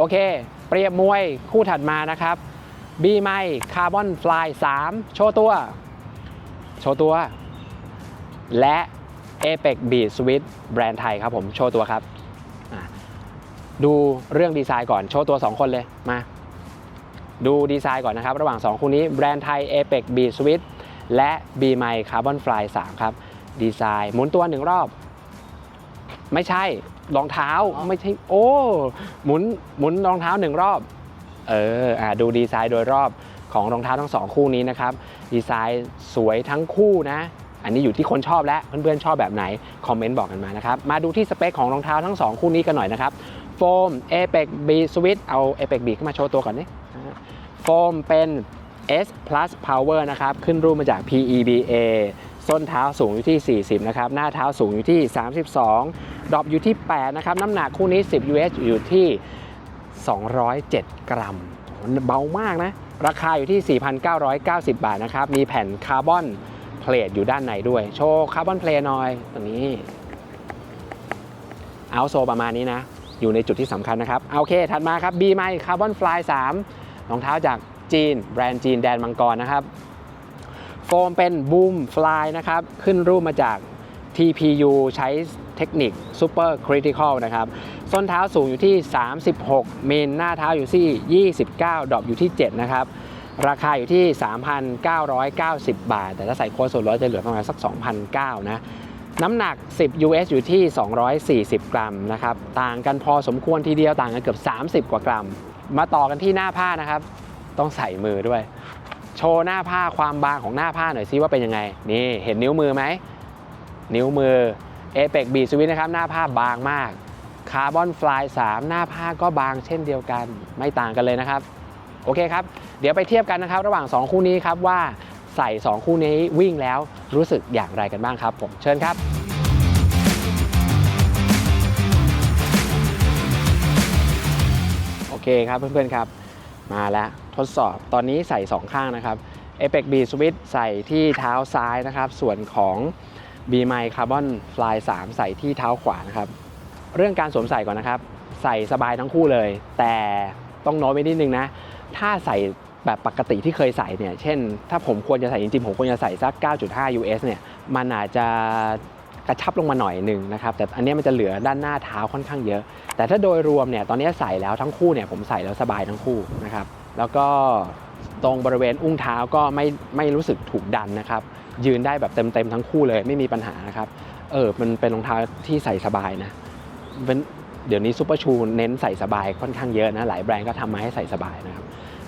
โอเค เปรียบมวยคู่ถัดมานะครับบีไมคาร์บอนฟลาย3โชว์ตัว โชว์ตัว และ Apex Beat Switch แบรนด์ไทยครับผมโชว์ตัวครับ ดูเรื่องดีไซน์ก่อนโชว์ตัว 2 คนเลยมา ดูดีไซน์ก่อนนะครับ ระหว่าง 2 คู่นี้แบรนด์ไทย Apex Beat Switch และ b m i Carbon Fly 3 ครับ ดีไซน์หมุนตัวหนึ่งรอบ ไม่ใช่ รองเท้าไม่ใช่โอ้หมุนหมุนรองเท้าหนึ่งรอบเอออ่าดูดีไซน์โดยรอบของรองเท้าทั้งสองคู่นี้นะครับดีไซน์สวยทั้งคู่นะ อันนี้อยู่ที่คนชอบและเพื่อนๆชอบแบบไหนคอมเมนต์บอกกันมานะครับมาดูที่สเปคของรองเท้าทั้งสองคู่นี้กันหน่อยนะครับโฟม Apex B Switch เอา Apex B ขึ้นมาโชว์ตัวก่อนนี่โฟมเป็น S Plus Power นะครับ ขึ้นรูปมาจาก PEBA ส้นเท้าสูงอยู่ที่ 40 นะครับ หน้าเท้าสูงอยู่ที่ 32 ดรอปอยู่ที่ 8 นะครับ น้ำหนักคู่นี้ 10 US อยู่ที่ 207 กรัม เบามากนะ ราคาอยู่ที่ 4,990 บาทนะครับ มีแผ่นคาร์บอนเพลทอยู่ด้านในด้วย โชว์คาร์บอนเพลทหน่อยตรงนี้เอาโซประมาณนี้นะ อยู่ในจุดที่สำคัญนะครับ โอเค ถัดมาครับ B ไมคาร์บอนฟลาย3รองเท้าจากจีน แบรนด์จีนแดนมังกรนะครับ โฟมเป็นบูมฟลายนะครับ ขึ้นรูปมาจาก TPU ใช้ เทคนิค Super Critical นะครับส้นเท้าสูงอยู่ที่ 36มิลหน้าเท้าอยู่ที่ 29ดรอปอยู่ที่ 7 นะครับ ราคาอยู่ที่ 3,990 บาท แต่ถ้าใส่โค้ดส่วนลดจะเหลือประมาณสัก 2,009นะน้ำหนัก 10 US อยู่ที่ 240 กรัมนะครับ ต่างกันพอสมควรทีเดียวต่างกันเกือบ 30 กว่ากรัม มาต่อกันที่หน้าผ้านะครับ ต้องใส่มือด้วย โชว์หน้าผ้าความบางของหน้าผ้าหน่อยซิว่าเป็นยังไง นี่เห็นนิ้วมือไหม นิ้วมือ Apex B Switch นะครับหน้าผ้าบางมากคาร์บอนฟลาย3หน้าผ้าก็บางเช่นเดียวกันไม่ต่างกันเลยนะครับ โอเคครับ เดี๋ยวไปเทียบกันนะครับ ระหว่าง 2 คู่นี้ครับว่าใส่ 2 คู่นี้วิ่งแล้วรู้สึกอย่างไรกันบ้างครับ ผมเชิญครับ โอเคครับเพื่อนๆครับ มาแล้วทดสอบตอนนี้ใส่ 2 ข้างนะครับ Apex B Switch ใส่ที่เท้าซ้ายนะครับ ส่วนของ B m i Carbon Fly 3 ใส่ที่เท้าขวานะครับ เรื่องการสวมใส่ก่อนนะครับ ใส่สบายทั้งคู่เลย แต่ต้องโน้ตไว้นิดนึงนะ ถ้าใส่แบบปกติที่เคยใส่เนี่ย เช่น ถ้าผมควรจะใส่จริงๆ ผมควรจะใส่สัก 9.5 US เนี่ย มันอาจจะกระชับลงมาหน่อยหนึ่งนะครับ แต่อันนี้มันจะเหลือด้านหน้าเท้าค่อนข้างเยอะ แต่ถ้าโดยรวมเนี่ย ตอนนี้ใส่แล้วทั้งคู่เนี่ย ผมใส่แล้วสบายทั้งคู่นะครับ แล้วก็ ตรงบริเวณอุ้งเท้าก็ไม่ไม่รู้สึกถูกดันนะครับ ยืนได้แบบเต็มๆทั้งคู่เลยไม่มีปัญหานะครับ เออมันเป็นรองเท้าที่ใส่สบายนะเป็นเดี๋ยวนี้ซูเปอร์ชูเน้นใส่สบายค่อนข้างเยอะนะ หลายแบรนด์ก็ทำมาให้ใส่สบายนะครับ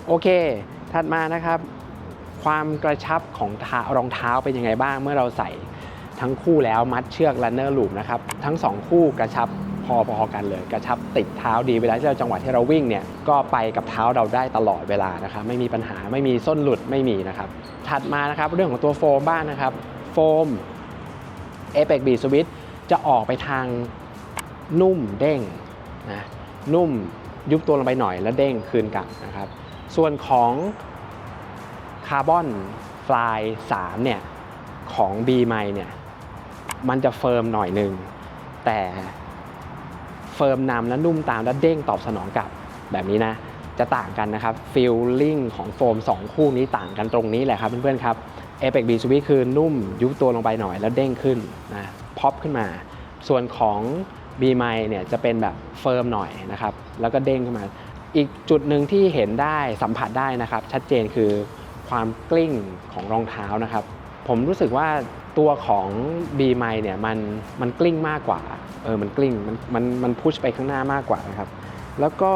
โอเค ถัดมานะครับ ความกระชับของรองเท้าเป็นยังไงบ้างเมื่อเราใส่ทั้งคู่แล้วมัดเชือกรันเนอร์ลูปนะครับ ทั้งสองคู่กระชับ พอๆกันเลย กระชับติดเท้าดีเวลาที่เราจังหวะที่เราวิ่งเนี่ยก็ไปกับเท้าเราได้ตลอดเวลานะครับไม่มีปัญหาไม่มีส้นหลุดไม่มีนะครับถัดมานะครับเรื่องของตัวโฟมบ้างนะครับโฟม Apex B Switch จะออกไปทางนุ่มเด้งนะนุ่มยุบตัวลงไปหน่อยแล้วเด้งคืนกลับนะครับ ส่วนของคาร์บอนฟลาย3เนี่ยของ B ไมเนี่ยมันจะเฟิร์มหน่อยหนึ่งแต่ เฟิร์มนำแล้วนุ่มตามแล้วเด้งตอบสนองกลับแบบนี้นะ จะต่างกันนะครับฟีลลิ่งของโฟม 2 คู่นี้ต่างกันตรงนี้แหละครับเพื่อนๆครับ Apex B Switch คือนุ่มยุบตัวลงไปหน่อยแล้วเด้งขึ้นนะพอปขึ้นมา ส่วนของ B m i เนี่ยจะเป็นแบบเฟิร์มหน่อยนะครับแล้วก็เด้งขึ้นมา อีกจุดหนึ่งที่เห็นได้สัมผัสได้นะครับ ชัดเจนคือความกลิ้งของรองเท้านะครับ ผมรู้สึกว่า ตัวของ B m i เนี่ยมันมันกลิ้งมากกว่าเออมันกลิ้งมันมันมันพุชไปข้างหน้ามากกว่านะครับ แล้วก็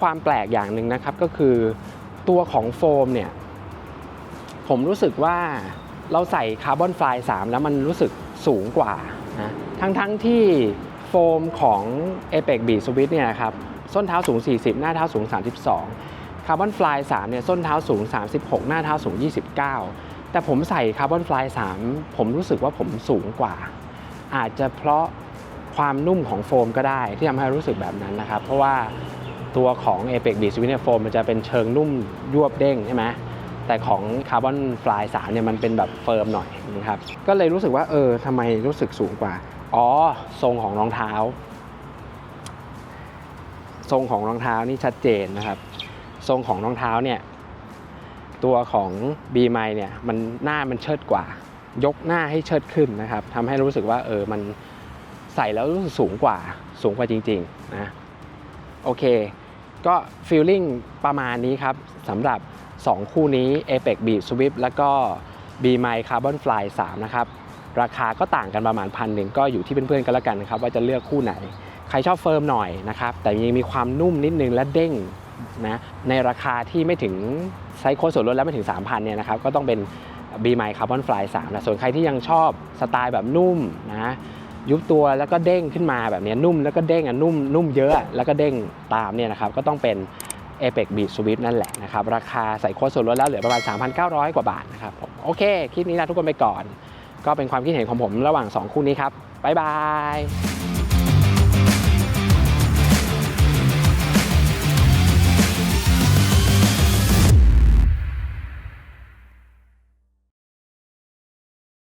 ความแปลกอย่างหนึ่งนะครับก็คือตัวของโฟมเนี่ยผมรู้สึกว่าเราใส่คาร์บอนไฟล์3แล้วมันรู้สึกสูงกว่านะทั้งทั้งที่โฟมของ Apex B Switch เนี่ยครับส้นเท้าสูง 40 หน้าเท้าสูง 32คาร์บอนฟลาย3เนี่ยส้นเท้าสูง 36 หน้าเท้าสูง 29 แต่ผมใส่คาร์บอนฟลาย3ผมรู้สึกว่าผมสูงกว่า อาจจะเพราะความนุ่มของโฟมก็ได้ที่ทำให้รู้สึกแบบนั้นนะครับ เพราะว่าตัวของ Apex B Switch เนี่ยโฟมมันจะเป็นเชิงนุ่มยวบเด้งใช่ไหมแต่ของคาร์บอนฟลายสามเนี่ยมันเป็นแบบเฟิร์มหน่อยนะครับก็เลยรู้สึกว่าเออทำไมรู้สึกสูงกว่า อ๋อ ทรงของรองเท้า ทรงของรองเท้านี่ชัดเจนนะครับ ทรงของรองเท้าเนี่ย ตัวของบีไมเนี่ยมันหน้ามันเชิดกว่า ยกหน้าให้เชิดขึ้นนะครับทำให้รู้สึกว่าเออมันใส่แล้วรู้สึกสูงกว่าสูงกว่าจริงๆนะโอเค ก็ฟีลลิ่งประมาณนี้ครับสำหรับ 2 คู่นี้ Apex Beat Swift แล้วก็ b m i Carbon Fly 3 นะครับ ราคาก็ต่างกันประมาณพันหนึ่งก็อยู่ที่เพื่อนๆกันแล้วกันนะครับ ว่าจะเลือกคู่ไหน ใครชอบเฟิร์มหน่อยนะครับ แต่ยังมีความนุ่มนิดนึงและเด้ง นะในราคาที่ไม่ถึงไซส์โค้ดส่วนลดแล้วไม่ถึง 3,000เนี่ยนะครับก็ต้องเป็น b m i Carbon Fly 3นะส่วนใครที่ยังชอบสไตล์แบบนุ่มนะยุบตัวแล้วก็เด้งขึ้นมาแบบนี้นุ่มแล้วก็เด้งอะนุ่มนุ่มเยอะแล้วก็เด้งตามเนี่ยนะครับก็ต้องเป็น Apex Beat Swift นั่นแหละนะครับราคาใส่โค้ดส่วนลดแล้วเหลือประมาณ 3,900 กว่าบาทนะครับผมโอเค คลิปนี้ลาทุกคนไปก่อน ก็เป็นความคิดเห็นของผมระหว่าง 2 คู่นี้ครับบ๊ายบาย